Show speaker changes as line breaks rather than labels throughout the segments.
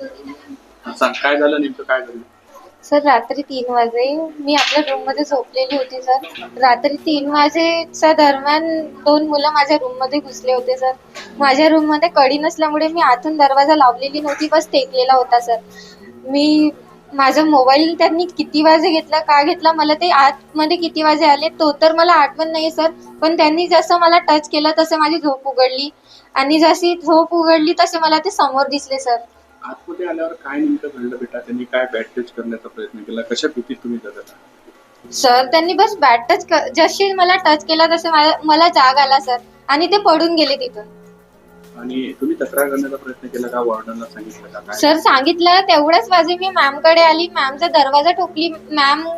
सांग काय झालं नेमकं काय झालं?
सर रात्री तीन वाजे मी आपल्या रूममध्ये झोपलेली होती सर. रात्री तीन वाजेच्या दरम्यान दोन मुलं माझ्या रूममध्ये घुसले होते सर. माझ्या रूममध्ये कडी नसल्यामुळे मी आतून दरवाजा लावलेली नव्हती बस टेकलेला होता सर. मी माझा मोबाईल त्यांनी किती वाजे घेतला का घेतला मला ते आतमध्ये किती वाजे आले तो तर मला आठवण नाही सर. पण त्यांनी जसं मला टच केलं तसं माझी झोप उघडली. आणि जशी झोप उघडली तसे मला ते समोर दिसले सर.
आतमध्ये आल्यावर काय नेमकं घडलं बेटा? त्यांनी काय बॅट टच करण्याचा प्रयत्न केला? कशा भीतीत तुम्ही जगत
सर त्यांनी बस बॅट टच जशी मला टच केला तसं मला- मला जाग आला सर. आणि ते पडून गेले तिथून.
आणि तुम्ही तक्रार करण्याचा प्रयत्न केला का? वॉर्डनला सांगितलं का? काय?
सर सांगितलं. तेवढ्याच वाजे मी मॅमकडे आली. मॅमचा दरवाजा ठोकली. मॅम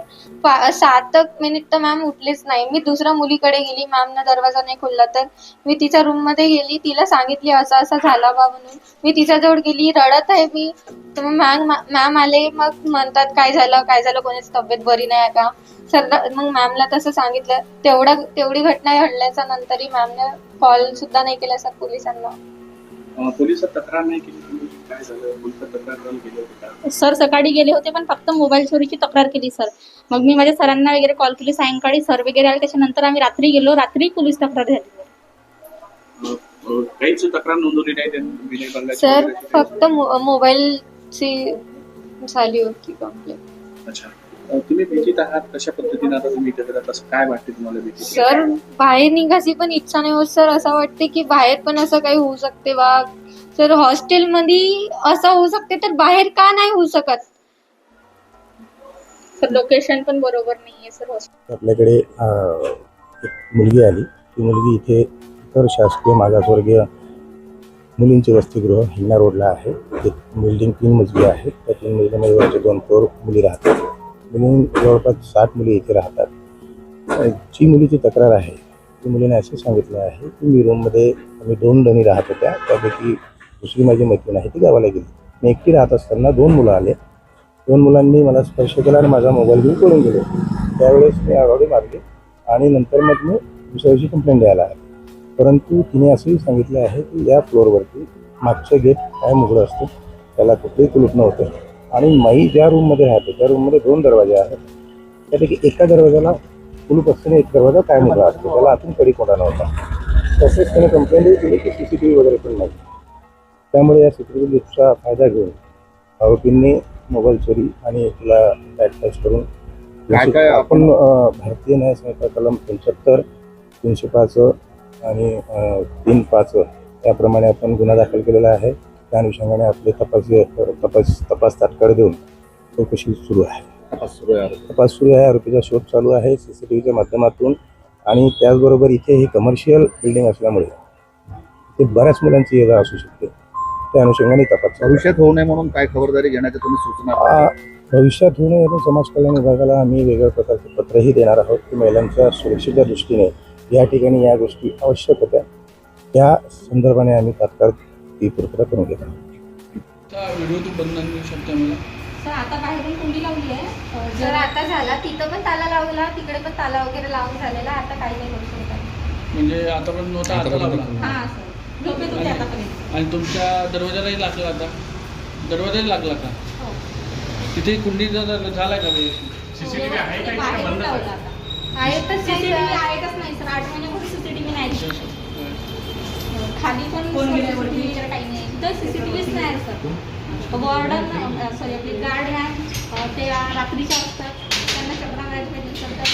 पा- सात मिनिट तर मॅम उठलीच नाही. मी दुसऱ्या मुलीकडे गेली. मॅमनं दरवाजा नाही खोलला तर. मी तिच्या रूममध्ये गेली. तिला सांगितली असं असं झाला बा म्हणून. मी तिच्याजवळ गेली. रडत आहे मी. तर मग मॅम मॅम आले मग म्हणतात काय झालं काय झालं कोणाची तब्येत बरी नाही आहे का? सर मग मॅमला तसं सांगितलं. तेवढा तेवढी घटना घडल्याच्या नंतरही मॅमने कॉल सुद्धा नाही केला सर पोलिसांना.
अं, पोलिसात तक्रार नाही केली तुम्ही? काय झालं? पोलिसात तक्रार करून केली होती का?
सर सकाळी गेले होते पण फक्त मोबाईल चोरीची तक्रार केली सर. मग मी माझ्या सरांना वगैरे कॉल केली. सायंकाळी सर वगैरे आले त्याच्यानंतर आम्ही रात्री गेलो. रात्री पोलीस तक्रार झाली.
अं, अं, काहीच तक्रार नोंदवली नाही त्यांनी? विनय भंगाची
सर? फक्त मो- मोबाईलची झाली होती कंप्लेंट
अच्छा. अं, तुम्ही भीतीत आहात? कशा पद्धतीने आता तुम्ही इथे राहत असं काय वाटते तुम्हाला भीती
सर बाहेर निघायची पण इच्छा नाही होत. सर असं वाटते की बाहेर पण असं काही होऊ शकते बा. सर हॉस्टेलमध्ये असं होऊ शकते तर बाहेर का नाही होऊ शकत?
सर लोकेशन पण बरोबर नाहीये सर
आपल्याकडे अ, एक मुलगी आली. ती मुलगी इथे इतर शासकीय मागासवर्गीय मुलींचे वसतिगृह हिंगणा रोडला आहे. एक बिल्डिंग तीन मजली आहे. त्या तीन मजल्यामध्ये वरचे दोन फ्लोअर मुली राहतात. मुली जवळपास साठ मुली इथे राहतात. जी मुलीची तक्रार आहे ती मुलीने असं सांगितलं आहे की मी रूममध्ये आम्ही दोन जणी राहत होत्या. त्यापैकी दुसरी माझी मैत्रीण आहे ती गावाला गेली. मी एकटी राहत असताना दोन मुलं आले. दोन मुलांनी मला स्पर्श केला आणि माझा मोबाईल घेऊन पळून गेले. त्यावेळेस मी आघाडी मारली आणि नंतर मग मी दुसऱ्या दिवशी कंप्लेंट द्यायला आले. परंतु तिने असंही सांगितलं आहे की या फ्लोअरवरती मागचं गेट काय उघडं असतं. त्याला कुठेही कुलूप नव्हतं. आणि मी ज्या रूममध्ये राहते त्या रूममध्ये दोन दरवाजे आहेत. त्यापैकी एका दरवाजाला कुलूप असताना एक दरवाजा काय उघडा असतो. त्याला आतून कडी कोणा नव्हता. तसेच त्याने कंप्लेंटही केली की सी सी टी व्ही वगैरे पण नाही. त्यामुळे या सी सी टी व्हीचा फायदा घेऊन आरोपींनी मोबाईल चोरी आणि तिला बॅट टच करून आपण भारतीय न्याय संहिता कलम पंच्याहत्तर तीनशे पाच आणि तीन पाच याप्रमाणे आपण गुन्हा दाखल केलेला आहे. त्या अनुषंगाने आपले तपास तपास तपास तात्काळ देऊन चौकशी सुरू आहे.
तपास सुरू आहे
तपास सुरू आहे आरोपीचा शोध चालू आहे सी सी टी व्हीच्या माध्यमातून आणि त्याचबरोबर इथे ही कमर्शियल बिल्डिंग असल्यामुळे इथे बऱ्याच मुलांची ये असू शकते. त्या अनुषंगाने तपास.
भविष्यात होऊ नये म्हणून काय खबरदारी घेण्याच्या तुम्ही सूचना
भविष्यात होऊ नये म्हणून समाज कल्याण विभागाला आम्ही वेगळ्या प्रकारचे पत्रही देणार आहोत. की महिलांच्या सुरक्षेच्या दृष्टीने या ठिकाणी या गोष्टी आवश्यक होत्या. त्या संदर्भाने आम्ही तात्काळ ती पूर्तता करून घेत आहोत.
व्हिडिओ तू बंद नाही करू शकते मला.
सर आता बाहेरून कुंडी लावली आहे.
सर आता झाला. तिथं पण ताला लावला. तिकडे पण ताला वगैरे लावून झालेला. आता काही नाही करू शकत.
म्हणजे नव्हता आता लावला.
हा सर. झोपेत होते आतापर्यंत.
आणि तुमच्या दरवाजालाही लागला आता. दरवाजाही लागला का?
हो.
तिथे कुंडी झाला- झालाय का?
सीसीटीव्ही आहे का आता.
आहेतच नाही.
आहेतच नाही सर. आठ महिन्यापूर्वी सीसीटीव्ही नाही खाली पण वगैरे काही नाही. तर सीसीटीव्हीच नाही सर. वॉर्डन सॉरी आपले गार्ड आहे. ते रात्रीच्या असतात. त्यांना चक्रा मारायची पाहिजे. सर त्या